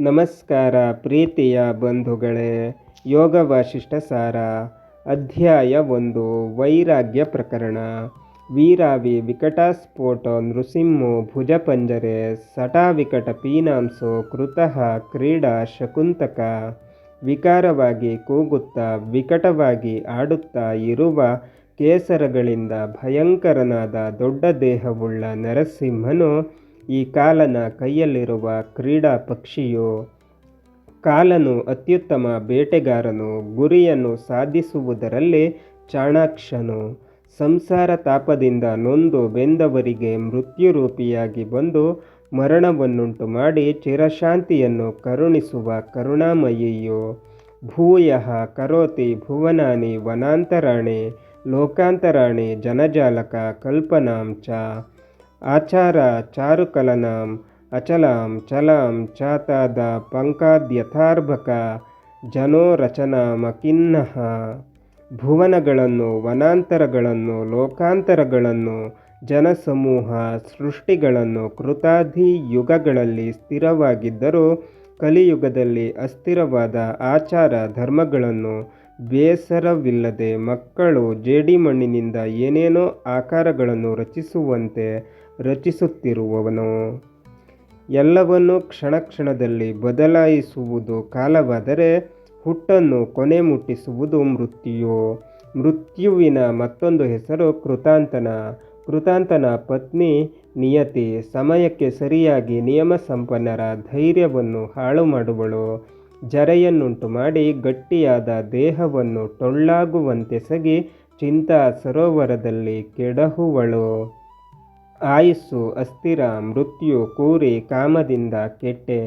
ನಮಸ್ಕಾರ ಪ್ರೀತಿಯ ಬಂಧುಗಳೇ ಯೋಗ ವಾಸಿಷ್ಠ ಸಾರ ಅಧ್ಯಾಯ ಒಂದು, ವೈರಾಗ್ಯ ಪ್ರಕರಣ. ವೀರಾವಿ ವಿಕಟಸ್ಫೋಟ ನೃಸಿಂಹೋ ಭುಜಪಂಜರೆ ಸಟಾವಿಕಟ ಪೀನಾಂಸೋ ಕೃತಃ ಕ್ರೀಡಾ ಶಕುಂತಕ. ವಿಕಾರವಾಗಿ ಕೂಗುತ್ತಾ, ವಿಕಟವಾಗಿ ಆಡುತ್ತಾ ಇರುವ ಕೇಸರಗಳಿಂದ ಭಯಂಕರನಾದ ದೊಡ್ಡ ದೇಹವುಳ್ಳ ನರಸಿಂಹನು ಈ ಕಾಲನ ಕೈಯಲ್ಲಿರುವ ಕ್ರೀಡಾ ಪಕ್ಷಿಯು ಕಾಲನು ಅತ್ಯುತ್ತಮ ಬೇಟೆಗಾರನು, ಗುರಿಯನ್ನು ಸಾಧಿಸುವುದರಲ್ಲಿ ಚಾಣಾಕ್ಷನು. ಸಂಸಾರ ತಾಪದಿಂದ ನೊಂದು ಬೆಂದವರಿಗೆ ಮೃತ್ಯುರೂಪಿಯಾಗಿ ಬಂದು ಮರಣವನ್ನುಂಟು ಮಾಡಿ ಚಿರಶಾಂತಿಯನ್ನು ಕರುಣಿಸುವ ಕರುಣಾಮಯಿಯು. ಭೂಯಃ ಕರೋತಿ ಭುವನಾನಿ ವನಾಂತರಾಣಿ, ಲೋಕಾಂತರಾಣಿ, ಜನಜಾಲಕ ಕಲ್ಪನಾಂಚ. ಆಚಾರ ಚಾರುಕಲನಾಂ, ಅಚಲಾಂ, ಚಲಾಂ, ಚಾತಾದ, ಪಂಕಾದ್ಯಥಾರ್ಭಕ, ಜನೋ ರಚನಾಮಕಿನ್ನಃ ಭುವನಗಳನ್ನು, ವನಾಂತರಗಳನ್ನು, ಲೋಕಾಂತರಗಳನ್ನು, ಜನಸಮೂಹ, ಸೃಷ್ಟಿಗಳನ್ನು ಕೃತಾಧಿ ಯುಗಗಳಲ್ಲಿ ಸ್ಥಿರವಾಗಿದ್ದರೂ ಕಲಿಯುಗದಲ್ಲಿ ಅಸ್ಥಿರವಾದ ಆಚಾರ ಧರ್ಮಗಳನ್ನು ಬೇಸರವಿಲ್ಲದೆ ಮಕ್ಕಳು ಜೇಡಿಮಣ್ಣಿನಿಂದ ಏನೇನೋ ಆಕಾರಗಳನ್ನು ರಚಿಸುವಂತೆ ರಚಿಸುತ್ತಿರುವವನು. ಎಲ್ಲವನ್ನೂ ಕ್ಷಣ ಕ್ಷಣದಲ್ಲಿ ಬದಲಾಯಿಸುವುದು ಕಾಲವಾದರೆ ಹುಟ್ಟನ್ನು ಕೊನೆ ಮುಟ್ಟಿಸುವುದು ಮೃತ್ಯು. ಮೃತ್ಯುವಿನ ಮತ್ತೊಂದು ಹೆಸರು ಕೃತಾಂತನ. ಕೃತಾಂತನ ಪತ್ನಿ ನಿಯತಿ ಸಮಯಕ್ಕೆ ಸರಿಯಾಗಿ ನಿಯಮ ಸಂಪನ್ನರ ಧೈರ್ಯವನ್ನು ಹಾಳು ಮಾಡುವಳು ಜರೆಯನ್ನುಂಟು ಮಾಡಿ ಗಟ್ಟಿಯಾದ ದೇಹವನ್ನು ಟೊಳ್ಳಾಗುವಂತೆಸಗಿ ಚಿಂತಾ ಸರೋವರದಲ್ಲಿ ಕೆಡಹುವಳು. ಆಯುಸ್ಸು ಅಸ್ಥಿರ, ಮೃತ್ಯು ಕೂರಿ ಕಾಮದಿಂದ ಕೆಟ್ಟೆ,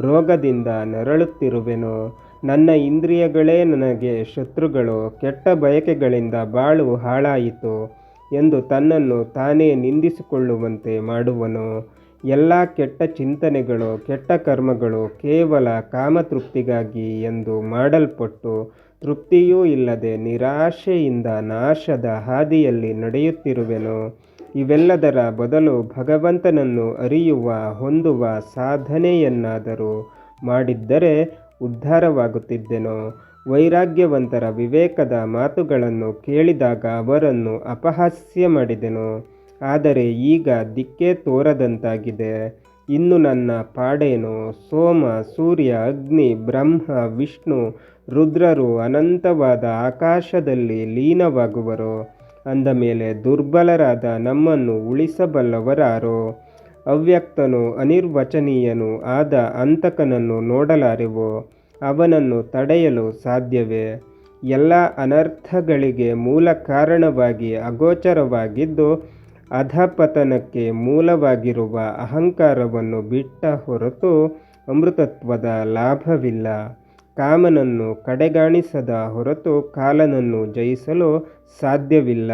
ರೋಗದಿಂದ ನರಳುತ್ತಿರುವೆನು. ನನ್ನ ಇಂದ್ರಿಯಗಳೇ ನನಗೆ ಶತ್ರುಗಳು, ಕೆಟ್ಟ ಬಯಕೆಗಳಿಂದ ಬಾಳು ಹಾಳಾಯಿತು ಎಂದು ತನ್ನನ್ನು ತಾನೇ ನಿಂದಿಸಿಕೊಳ್ಳುವಂತೆ ಮಾಡುವನು. ಎಲ್ಲ ಕೆಟ್ಟ ಚಿಂತನೆಗಳು, ಕೆಟ್ಟ ಕರ್ಮಗಳು ಕೇವಲ ಕಾಮತೃಪ್ತಿಗಾಗಿ ಎಂದು ಮಾಡಲ್ಪಟ್ಟು ತೃಪ್ತಿಯೂ ಇಲ್ಲದೆ ನಿರಾಶೆಯಿಂದ ನಾಶದ ಹಾದಿಯಲ್ಲಿ ನಡೆಯುತ್ತಿರುವೆನು. ಇವೆಲ್ಲದರ ಬದಲು ಭಗವಂತನನ್ನು ಅರಿಯುವ, ಹೊಂದುವ ಸಾಧನೆಯನ್ನಾದರೂ ಮಾಡಿದ್ದರೆ ಉದ್ಧಾರವಾಗುತ್ತಿದ್ದೆನು. ವೈರಾಗ್ಯವಂತರ ವಿವೇಕದ ಮಾತುಗಳನ್ನು ಕೇಳಿದಾಗ ಅವರನ್ನು ಅಪಹಾಸ್ಯ ಮಾಡಿದೆನು. ಆದರೆ ಈಗ ದಿಕ್ಕೇ ತೋರದಂತಾಗಿದೆ. ಇನ್ನು ನನ್ನ ಪಾಡೇನು? ಸೋಮ, ಸೂರ್ಯ, ಅಗ್ನಿ, ಬ್ರಹ್ಮ, ವಿಷ್ಣು, ರುದ್ರರು ಅನಂತವಾದ ಆಕಾಶದಲ್ಲಿ ಲೀನವಾಗುವರು. ಅಂದ ಮೇಲೆ ದುರ್ಬಲರಾದ ನಮ್ಮನ್ನು ಉಳಿಸಬಲ್ಲವರಾರೋ? ಅವ್ಯಕ್ತನು ಅನಿರ್ವಚನೀಯನು ಆದ ಅಂತಕನನ್ನು ನೋಡಲಾರೆವು. ಅವನನ್ನು ತಡೆಯಲು ಸಾಧ್ಯವೇ? ಎಲ್ಲ ಅನರ್ಥಗಳಿಗೆ ಮೂಲ ಕಾರಣವಾಗಿ ಅಗೋಚರವಾಗಿದ್ದು ಅಧಪತನಕ್ಕೆ ಮೂಲವಾಗಿರುವ ಅಹಂಕಾರವನ್ನು ಬಿಟ್ಟ ಹೊರತು ಅಮೃತತ್ವದ ಲಾಭವಿಲ್ಲ. ಕಾಮನನ್ನು ಕಡೆಗಾಣಿಸದ ಹೊರತು ಕಾಲನನ್ನು ಜಯಿಸಲು ಸಾಧ್ಯವಿಲ್ಲ.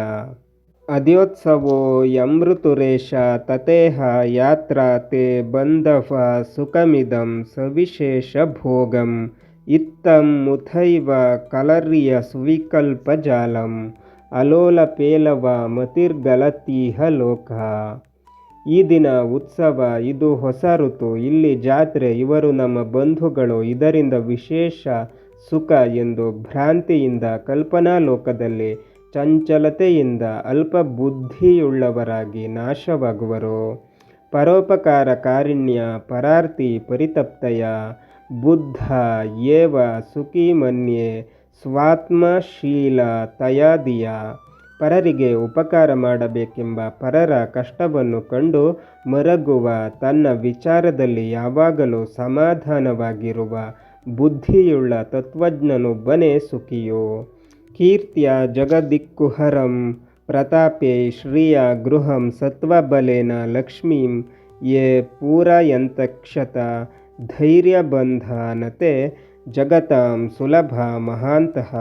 ಅದ್ಯೋತ್ಸವೋ ಯಮೃತುರೇಶ ತತೇಹ ಯಾತ್ರಾ ತೇ ಬಂಧವ ಸುಖಮಿದಂ ಸವಿಶೇಷ ಭೋಗಂ. ಇತ್ತಂ ಮುಥೈವ ಕಲರಿಯ ಸುವಿಕಲ್ಪ ಜಾಲಂ. ಅಲೋಲಪೇಲವ ಮತಿರ್ಗಲತೀಹ ಲೋಕ. ಈ ದಿನ ಉತ್ಸವ, ಇದು ಹೊಸ ಋತು. ಇಲ್ಲಿ ಜಾತ್ರೆ, ಇವರು ನಮ್ಮ ಬಂಧುಗಳು. ಇದರಿಂದ ವಿಶೇಷ ಸುಖ ಎಂದು ಭ್ರಾಂತಿಯಿಂದ ಕಲ್ಪನಾ ಲೋಕದಲ್ಲಿ ಚಂಚಲತೆಯಿಂದ ಅಲ್ಪ ಬುದ್ಧಿಯುಳ್ಳವರಾಗಿ ನಾಶವಾಗುವರು. ಪರೋಪಕಾರ ಕಾರಿಣ್ಯ, ಪರಾರ್ತಿ ಪರಿತಪ್ತಯ. ಬುದ್ಧ, ಏವ ಸುಖಿ ಮನ್ಯೆ ಸ್ವಾತ್ಮಶೀಲ ತಯಾದಿಯ ಪರರಿಗೆ ಉಪಕಾರ ಮಾಡಬೇಕೆಂಬ ಪರರ ಕಷ್ಟವನ್ನು ಕಂಡು ಮರಗುವ ತನ್ನ ವಿಚಾರದಲ್ಲಿ ಯಾವಾಗಲೂ ಸಮಾಧಾನವಾಗಿರುವ ಬುದ್ಧಿಯುಳ್ಳ ತತ್ವಜ್ಞನೊಬ್ಬನೇ ಸುಖಿಯು. ಕೀರ್ತಿಯ ಜಗದಿಕ್ಕುಹರಂ ಪ್ರತಾಪೇ ಶ್ರೀಯ ಗೃಹಂ ಸತ್ವಬಲೇನ ಲಕ್ಷ್ಮೀಂ ಯೇ ಪೂರಯಂತಕ್ಷತ ಧೈರ್ಯಬಂಧನತೆ ಜಗತಾಂ ಸುಲಭ ಮಹಾಂತಹ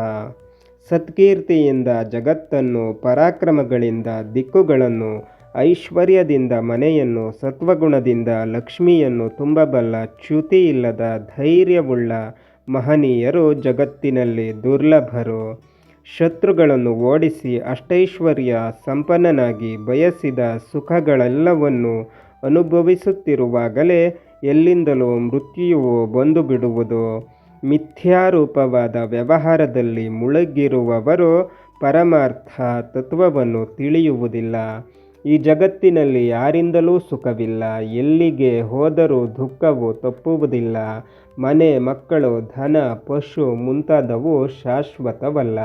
ಸತ್ಕೀರ್ತಿಯಿಂದ ಜಗತ್ತನ್ನು, ಪರಾಕ್ರಮಗಳಿಂದ ದಿಕ್ಕುಗಳನ್ನು, ಐಶ್ವರ್ಯದಿಂದ ಮನೆಯನ್ನು, ಸತ್ವಗುಣದಿಂದ ಲಕ್ಷ್ಮಿಯನ್ನು ತುಂಬಬಲ್ಲ ಚ್ಯುತಿಯಿಲ್ಲದ ಧೈರ್ಯವುಳ್ಳ ಮಹನೀಯರು ಜಗತ್ತಿನಲ್ಲಿ ದುರ್ಲಭರು. ಶತ್ರುಗಳನ್ನು ಓಡಿಸಿ ಅಷ್ಟೈಶ್ವರ್ಯ ಸಂಪನ್ನನಾಗಿ ಬಯಸಿದ ಸುಖಗಳೆಲ್ಲವನ್ನು ಅನುಭವಿಸುತ್ತಿರುವಾಗಲೇ ಎಲ್ಲಿಂದಲೂ ಮೃತ್ಯುವು ಬಂದು ಬಿಡುವುದು ಮಿಥ್ಯಾರೂಪವಾದ ವ್ಯವಹಾರದಲ್ಲಿ ಮುಳುಗಿರುವವರು ಪರಮಾರ್ಥ ತತ್ವವನ್ನು ತಿಳಿಯುವುದಿಲ್ಲ. ಈ ಜಗತ್ತಿನಲ್ಲಿ ಯಾರಿಂದಲೂ ಸುಖವಿಲ್ಲ. ಎಲ್ಲಿಗೆ ಹೋದರೂ ದುಃಖವು ತಪ್ಪುವುದಿಲ್ಲ. ಮನೆ, ಮಕ್ಕಳು, ಧನ, ಪಶು ಮುಂತಾದವು ಶಾಶ್ವತವಲ್ಲ.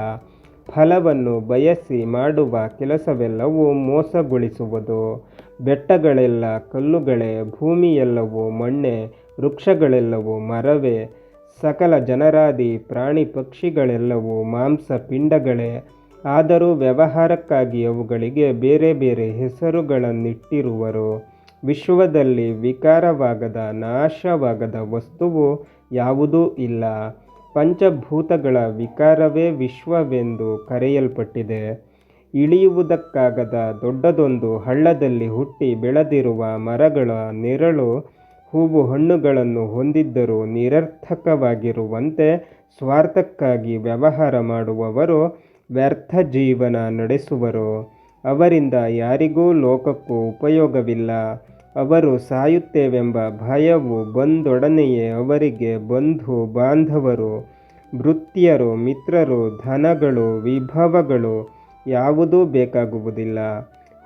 ಫಲವನ್ನು ಬಯಸಿ ಮಾಡುವ ಕೆಲಸವೆಲ್ಲವೂ ಮೋಸಗೊಳಿಸುವುದು. ಬೆಟ್ಟಗಳೆಲ್ಲ ಕಲ್ಲುಗಳೇ, ಭೂಮಿಯೆಲ್ಲವೂ ಮಣ್ಣೆ, ವೃಕ್ಷಗಳೆಲ್ಲವೂ ಮರವೇ ಸಕಲ ಜನರಾದಿ ಪ್ರಾಣಿ ಪಕ್ಷಿಗಳೆಲ್ಲವೂ ಮಾಂಸ ಪಿಂಡಗಳೇ. ಆದರೂ ವ್ಯವಹಾರಕ್ಕಾಗಿ ಅವುಗಳಿಗೆ ಬೇರೆ ಬೇರೆ ಹೆಸರುಗಳನ್ನಿಟ್ಟಿರುವರು. ವಿಶ್ವದಲ್ಲಿ ವಿಕಾರವಾಗದ, ನಾಶವಾಗದ ವಸ್ತುವು ಯಾವುದೂ ಇಲ್ಲ. ಪಂಚಭೂತಗಳ ವಿಕಾರವೇ ವಿಶ್ವವೆಂದು ಕರೆಯಲ್ಪಟ್ಟಿದೆ. ಇಳಿಯುವುದಕ್ಕಾಗದ ದೊಡ್ಡದೊಂದು ಹಳ್ಳದಲ್ಲಿ ಹುಟ್ಟಿ ಬೆಳೆದಿರುವ ಮರಗಳ ನೆರಳು ಹೂವು ಹಣ್ಣುಗಳನ್ನು ಹೊಂದಿದ್ದರೂ ನಿರರ್ಥಕವಾಗಿರುವಂತೆ ಸ್ವಾರ್ಥಕ್ಕಾಗಿ ವ್ಯವಹಾರ ಮಾಡುವವರು ವ್ಯರ್ಥ ಜೀವನ ನಡೆಸುವರು. ಅವರಿಂದ ಯಾರಿಗೂ ಲೋಕಕ್ಕೂ ಉಪಯೋಗವಿಲ್ಲ. ಅವರು ಸಾಯುತ್ತೇವೆಂಬ ಭಯವು ಬಂದೊಡನೆಯೇ ಅವರಿಗೆ ಬಂಧು ಬಾಂಧವರು, ವೃತ್ತಿಯರು, ಮಿತ್ರರು, ಧನಗಳು, ವಿಭವಗಳು ಯಾವುದೂ ಬೇಕಾಗುವುದಿಲ್ಲ.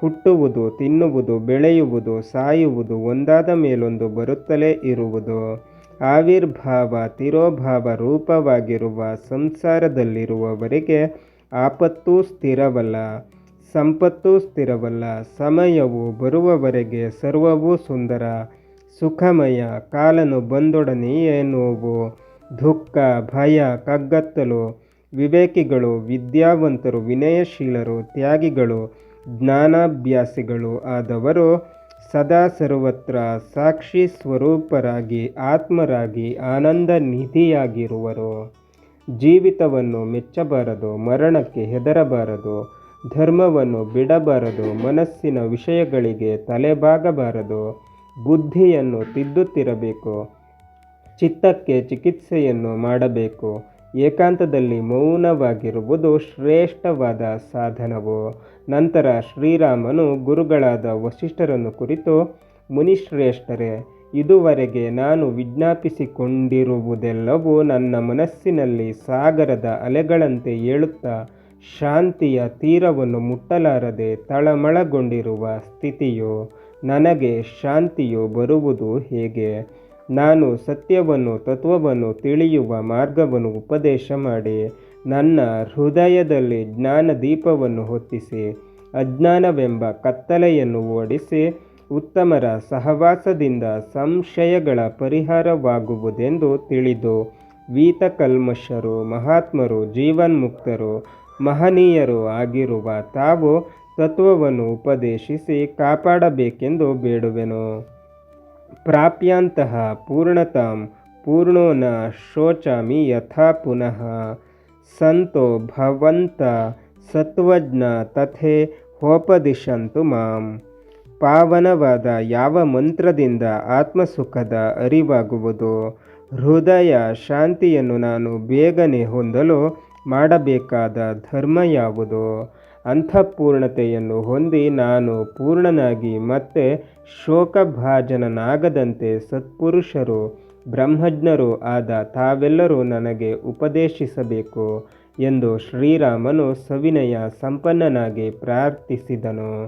ಹುಟ್ಟುವುದು, ತಿನ್ನುವುದು, ಬೆಳೆಯುವುದು, ಸಾಯುವುದು ಒಂದಾದ ಮೇಲೊಂದು ಬರುತ್ತಲೇ ಇರುವುದು. ಆವಿರ್ಭಾವ, ತಿರೋಭಾವ ರೂಪವಾಗಿರುವ ಸಂಸಾರದಲ್ಲಿರುವವರಿಗೆ ಆಪತ್ತೂ ಸ್ಥಿರವಲ್ಲ, ಸಂಪತ್ತೂ ಸ್ಥಿರವಲ್ಲ, ಸಮಯವು ಬರುವವರೆಗೆ ಸರ್ವವೂ ಸುಂದರ, ಸುಖಮಯ, ಕಾಲನು ಬಂದೊಡನೆಯೇ ನೋವು, ದುಃಖ, ಭಯ, ಕಗ್ಗತ್ತಲು, ವಿವೇಕಿಗಳು, ವಿದ್ಯಾವಂತರು, ವಿನಯಶೀಲರು, ತ್ಯಾಗಿಗಳು ಜ್ಞಾನಾಭ್ಯಾಸಿಗಳು ಆದವರು ಸದಾ ಸರ್ವತ್ರ ಸಾಕ್ಷಿ ಸ್ವರೂಪರಾಗಿ, ಆತ್ಮರಾಗಿ, ಆನಂದ ನಿಧಿಯಾಗಿರುವರು. ಜೀವಿತವನ್ನು ಮೆಚ್ಚಬಾರದು, ಮರಣಕ್ಕೆ ಹೆದರಬಾರದು, ಧರ್ಮವನ್ನು ಬಿಡಬಾರದು, ಮನಸ್ಸಿನ ವಿಷಯಗಳಿಗೆ ತಲೆಬಾಗಬಾರದು, ಬುದ್ಧಿಯನ್ನು ತಿದ್ದುತ್ತಿರಬೇಕು, ಚಿತ್ತಕ್ಕೆ ಚಿಕಿತ್ಸೆಯನ್ನು ಮಾಡಬೇಕು. ಏಕಾಂತದಲ್ಲಿ ಮೌನವಾಗಿರುವುದು ಶ್ರೇಷ್ಠವಾದ ಸಾಧನವು? ನಂತರ ಶ್ರೀರಾಮನು ಗುರುಗಳಾದ ವಸಿಷ್ಠರನ್ನು ಕುರಿತು, ಮುನಿಶ್ರೇಷ್ಠರೇ, ಇದುವರೆಗೆ ನಾನು ವಿಜ್ಞಾಪಿಸಿಕೊಂಡಿರುವುದೆಲ್ಲವೂ ನನ್ನ ಮನಸ್ಸಿನಲ್ಲಿ ಸಾಗರದ ಅಲೆಗಳಂತೆ ಏಳುತ್ತಾ ಶಾಂತಿಯ ತೀರವನ್ನು ಮುಟ್ಟಲಾರದೆ ತಳಮಳಗೊಂಡಿರುವ ಸ್ಥಿತಿಯು? ನನಗೆ ಶಾಂತಿಯು ಬರುವುದು ಹೇಗೆ? ನಾನು ಸತ್ಯವನ್ನು, ತತ್ವವನ್ನು ತಿಳಿಯುವ ಮಾರ್ಗವನ್ನು ಉಪದೇಶ ಮಾಡಿ, ನನ್ನ ಹೃದಯದಲ್ಲಿ ಜ್ಞಾನ ದೀಪವನ್ನು ಹೊತ್ತಿಸಿ, ಅಜ್ಞಾನವೆಂಬ ಕತ್ತಲೆಯನ್ನು ಓಡಿಸಿ, ಉತ್ತಮರ ಸಹವಾಸದಿಂದ ಸಂಶಯಗಳ ಪರಿಹಾರವಾಗುವುದೆಂದು ತಿಳಿದು, ವೀತಕಲ್ಮಶರು, ಮಹಾತ್ಮರು, ಜೀವನ್ಮುಕ್ತರು, ಮಹನೀಯರು ಆಗಿರುವ ತಾವು ತತ್ವವನ್ನು ಉಪದೇಶಿಸಿ ಕಾಪಾಡಬೇಕೆಂದು ಬೇಡುವೆನು. ಪ್ರಾಪ್ಯಾಂತಹ ಪೂರ್ಣತಾಂ ಪೂರ್ಣೋ ನ ಶೋಚಾಮಿ ಯಥಾ ಪುನಃ. ಸಂತೋ ಭವಂತ ಸತ್ವಜ್ಞ ತಥೆ ಹೋಪದಿಶಂತು ಮಾಂ. ಪಾವನವಾದ ಯಾವ ಮಂತ್ರದಿಂದ ಆತ್ಮಸುಖದ ಅರಿವಾಗುವುದು, ಹೃದಯ ಶಾಂತಿಯನ್ನು ನಾನು ಬೇಗನೆ ಹೊಂದಲು ಮಾಡಬೇಕಾದ ಧರ್ಮ ಯಾವುದು ಅಂತಃಪೂರ್ಣತೆಯನ್ನು ಹೊಂದಿ ನಾನು ಪೂರ್ಣನಾಗಿ ಮತ್ತೆ ಶೋಕಭಾಜನನಾಗದಂತೆ ಸತ್ಪುರುಷರು, ಬ್ರಹ್ಮಜ್ಞರು ಆದ ತಾವೆಲ್ಲರೂ ನನಗೆ ಉಪದೇಶಿಸಬೇಕು ಎಂದು ಶ್ರೀರಾಮನು ಸವಿನಯ ಸಂಪನ್ನನಾಗಿ ಪ್ರಾರ್ಥಿಸಿದನು.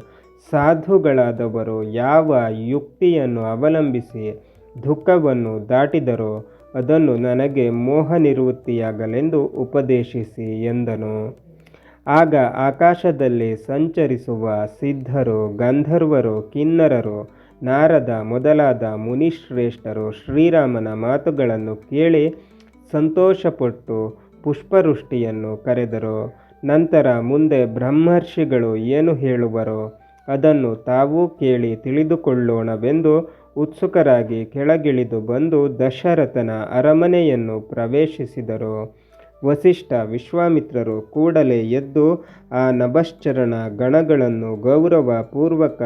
ಸಾಧುಗಳಾದವರು ಯಾವ ಯುಕ್ತಿಯನ್ನು ಅವಲಂಬಿಸಿ ದುಃಖವನ್ನು ದಾಟಿದರೋ ಅದನ್ನು ನನಗೆ ಮೋಹ ನಿವೃತ್ತಿಯಾಗಲೆಂದು ಉಪದೇಶಿಸಿ ಎಂದನು. ಆಗ ಆಕಾಶದಲ್ಲಿ ಸಂಚರಿಸುವ ಸಿದ್ಧರು, ಗಂಧರ್ವರು, ಕಿನ್ನರರು, ನಾರದ ಮೊದಲಾದ ಮುನಿಶ್ರೇಷ್ಠರು ಶ್ರೀರಾಮನ ಮಾತುಗಳನ್ನು ಕೇಳಿ ಸಂತೋಷಪಟ್ಟು ಪುಷ್ಪವೃಷ್ಟಿಯನ್ನು ಕರೆದರು. ನಂತರ ಮುಂದೆ ಬ್ರಹ್ಮರ್ಷಿಗಳು ಏನು ಹೇಳುವರೋ ಅದನ್ನು ತಾವೂ ಕೇಳಿ ತಿಳಿದುಕೊಳ್ಳೋಣವೆಂದು ಉತ್ಸುಕರಾಗಿ ಕೆಳಗಿಳಿದು ಬಂದು ದಶರಥನ ಅರಮನೆಯನ್ನು ಪ್ರವೇಶಿಸಿದರು. ವಸಿಷ್ಠ ವಿಶ್ವಾಮಿತ್ರರು ಕೂಡಲೇ ಎದ್ದು ಆ ನಭಶ್ಚರಣ ಗಣಗಳನ್ನು ಗೌರವಪೂರ್ವಕ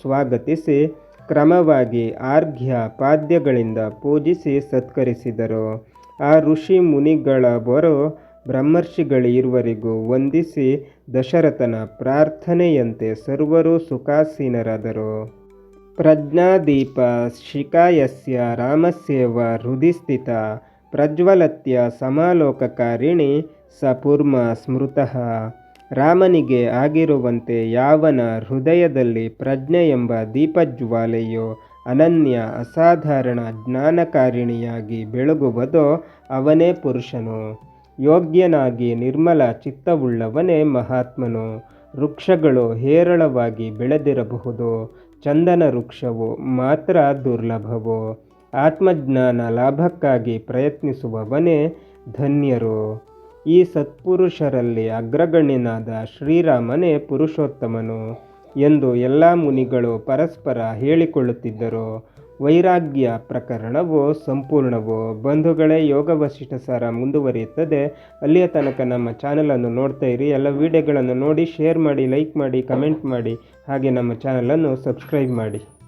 ಸ್ವಾಗತಿಸಿ ಕ್ರಮವಾಗಿ ಆರ್ಘ್ಯ ಪಾದ್ಯಗಳಿಂದ ಪೂಜಿಸಿ ಸತ್ಕರಿಸಿದರು. ಆ ಋಷಿ ಮುನಿಗಳ ಬರು ಬ್ರಹ್ಮರ್ಷಿಗಳಿರುವರಿಗೂ ವಂದಿಸಿ ದಶರಥನ ಪ್ರಾರ್ಥನೆಯಂತೆ ಸರ್ವರು ಸುಖಾಸೀನರಾದರು. ಪ್ರಜ್ಞಾದೀಪ ಶಿಖಾಯಸ್ಯ ರಾಮಸೇವ ಹೃದಯ ಸ್ಥಿತ ಪ್ರಜ್ವಲತ್ಯ ಸಮಾಲೋಕಕಾರಿಣಿ ಸಪೂರ್ಮ ಸ್ಮೃತಃ. ರಾಮನಿಗೆ ಆಗಿರುವಂತೆ ಯಾವನ ಹೃದಯದಲ್ಲಿ ಪ್ರಜ್ಞೆ ಎಂಬ ದೀಪಜ್ವಾಲೆಯು ಅನನ್ಯ ಅಸಾಧಾರಣ ಜ್ಞಾನಕಾರಿಣಿಯಾಗಿ ಬೆಳಗುವುದೋ ಅವನೇ ಪುರುಷನು. ಯೋಗ್ಯನಾಗಿ ನಿರ್ಮಲ ಚಿತ್ತವುಳ್ಳವನೇ ಮಹಾತ್ಮನು. ವೃಕ್ಷಗಳು ಹೇರಳವಾಗಿ ಬೆಳೆದಿರಬಹುದು. ಚಂದನ ವೃಕ್ಷವು ಮಾತ್ರ ದುರ್ಲಭವು. ಆತ್ಮಜ್ಞಾನ ಲಾಭಕ್ಕಾಗಿ ಪ್ರಯತ್ನಿಸುವವನೇ ಧನ್ಯರು. ಈ ಸತ್ಪುರುಷರಲ್ಲಿ ಅಗ್ರಗಣ್ಯನಾದ ಶ್ರೀರಾಮನೇ ಪುರುಷೋತ್ತಮನು ಎಂದು ಎಲ್ಲ ಮುನಿಗಳು ಪರಸ್ಪರ ಹೇಳಿಕೊಳ್ಳುತ್ತಿದ್ದರು. ವೈರಾಗ್ಯ ಪ್ರಕರಣವು ಸಂಪೂರ್ಣವು. ಬಂಧುಗಳೇ ಯೋಗ ವಶಿಷ್ಠ ಸಾರ ಮುಂದುವರಿಯುತ್ತದೆ. ಅಲ್ಲಿಯ ತನಕ ನಮ್ಮ ಚಾನಲನ್ನು ನೋಡ್ತಾ ಇರಿ. ಎಲ್ಲ ವಿಡಿಯೋಗಳನ್ನು ನೋಡಿ, ಶೇರ್ ಮಾಡಿ, ಲೈಕ್ ಮಾಡಿ, ಕಮೆಂಟ್ ಮಾಡಿ. ಹಾಗೆ ನಮ್ಮ ಚಾನಲನ್ನು ಸಬ್ಸ್ಕ್ರೈಬ್ ಮಾಡಿ.